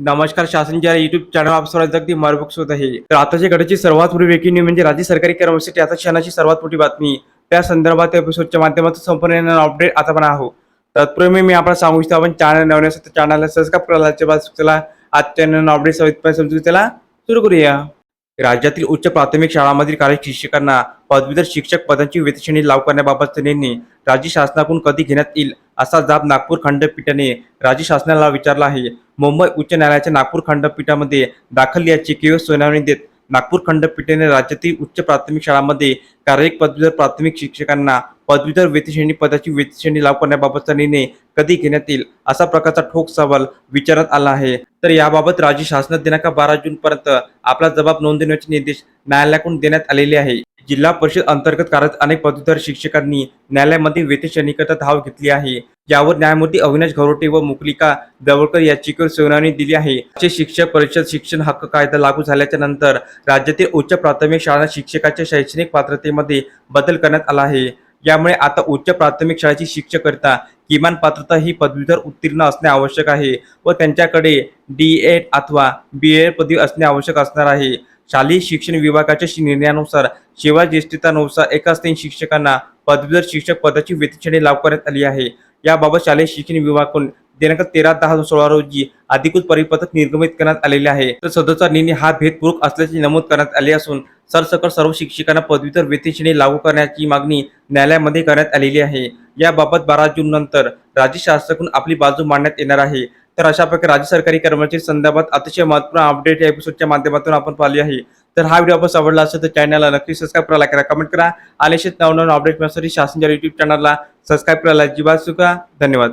नमस्कार शासनच्या YouTube channel आप सर्वांचं अगदी मार्बुक होत आहे. तर आताच्या गटाची सर्वात मोठी ब्रेकिंग म्हणजे राज्य सरकारी कर्मचारी आता क्षणाची सर्वात मोठी बातमी. त्या संदर्भात एपिसोडच्या माध्यमातून संपूर्ण अपडेट आता पण आहो. तत्पूर्वी मी आपण सांगू इच्छितो आपण चॅनल नवीन असेल चॅनलला सबस्क्राईब करायला बस चला आजच्या नवीन अपडेट समजून त्याला सुरू करूया. राज्यातील उच्च प्राथमिक शाळांमधील काही शिक्षकांना पदवीधर शिक्षक पदांची वेतश्रेणी लागू करण्याबाबतचा निर्णय राज्य शासनाकडून कधी घेण्यात येईल असा जाब नागपूर खंडपीठाने राज्य शासनाला विचारला आहे. मुंबई उच्च न्यायालयाच्या नागपूर खंडपीठामध्ये दाखल याचिकेवर सुनावणी देत नागपूर खंडपीठाने राज्यातील उच्च प्राथमिक शाळांमध्ये कार्यरत पदवीधर प्राथमिक शिक्षकांना पदवीधर वेतश्रेणी पदाची वेतश्रेणी लागू करण्याबाबतचा निर्णय कधी घेण्यात येईल असा प्रकारचा ठोक सवाल विचारात आला आहे. तर याबाबत राज्य शासनात दिनांक बारा जून पर्यंत आपला जबाब नोंदवण्याचे निर्देश न्यायालयाकडून देण्यात आलेले आहे. जिल्हा परिषद अंतर्गत कार्यरत अनेक पदवीधर शिक्षकांनी न्यायालयामध्ये वेतश्रेणीकरता धाव घेतली आहे. यावर न्यायमूर्ती अविनाश घरोटे व मुकलिका दवळकर याचिकेवर सुनावणी दिली आहे. असे शिक्षक परिषद शिक्षण हक्क कायदा लागू झाल्याच्यानंतर राज्यातील उच्च प्राथमिक शाळा शिक्षकाच्या शैक्षणिक पात्रतेमध्ये बदल करण्यात आला आहे. यामुळे आता उच्च प्राथमिक शाळेची शिक्षकरिता किमान पात्रता ही पदवीधर उत्तीर्ण असणे आवश्यक आहे व त्यांच्याकडे डी एड अथवा बी एड पदवी असणे आवश्यक असणार आहे. शालेय शिक्षण विभागाच्या निर्णयानुसार सेवा ज्येष्ठतेनुसार एकाच तीन शिक्षकांना पदवीधर शिक्षक पदाची वेतश्रेणी लागू करण्यात आली आहे. याबाबत शालेय शिक्षण विभागाकडून दिनांक तेरा दहा सोळा रोजी अधिकृत परिपत्रक निर्गमित करण्यात आलेले आहे. तर सदरचा निर्णय हा भेदपूर्वक असल्याचे नमूद करण्यात आले असून सरसकट सर्व शिक्षकांना पदवीधर वेतश्रेणी लागू करण्याची मागणी न्यायालयामध्ये करण्यात आलेली आहे. याबाबत बारा जून नंतर राज्य शासनाकडून आपली बाजू मांडण्यात येणार आहे. तर अशा प्रकारे राज्य सरकारी कर्मचारी संदर्भात अतिशय महत्त्वपूर्ण अपडेट या एपिसोडच्या माध्यमातून आपण पाहिली आहे. तर हा व्हिडिओ आपण आवडला असेल तर चॅनलला नक्की सबस्क्राईब करायला करा कमेंट करा. आलेशेत असेच नवनवीन अपडेट मिळण्यासाठी शासनच्या युट्यूब चॅनलला सबस्क्राईब करायला अजिबात चुका धन्यवाद.